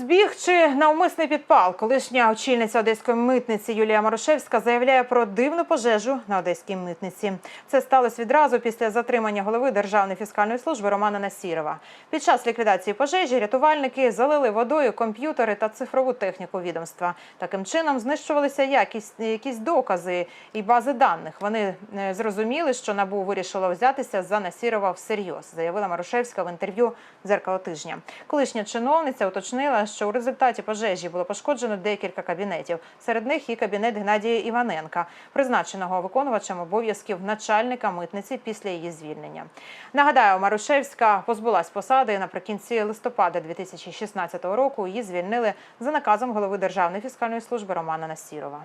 Збіг чи навмисний підпал. Колишня очільниця одеської митниці Юлія Марошевська заявляє про дивну пожежу на одеській митниці. Це сталося відразу після затримання голови Державної фіскальної служби Романа Насірова. Під час ліквідації пожежі рятувальники залили водою комп'ютери та цифрову техніку відомства. Таким чином знищувалися якісь якісь докази і бази даних. Вони е, зрозуміли, що набу вирішило взятися за Насірова всерйоз, заявила Марушевська в інтерв'ю «Дзеркало тижня. Колишня чиновниця уточнила, що у результаті пожежі було пошкоджено декілька кабінетів. Серед них і кабінет Геннадія Іваненка, призначеного виконувачем обов'язків начальника митниці після її звільнення. Нагадаю, Марушевська позбулась посади наприкінці листопада 2016 року. Її звільнили за наказом голови Державної фіскальної служби Романа Насірова.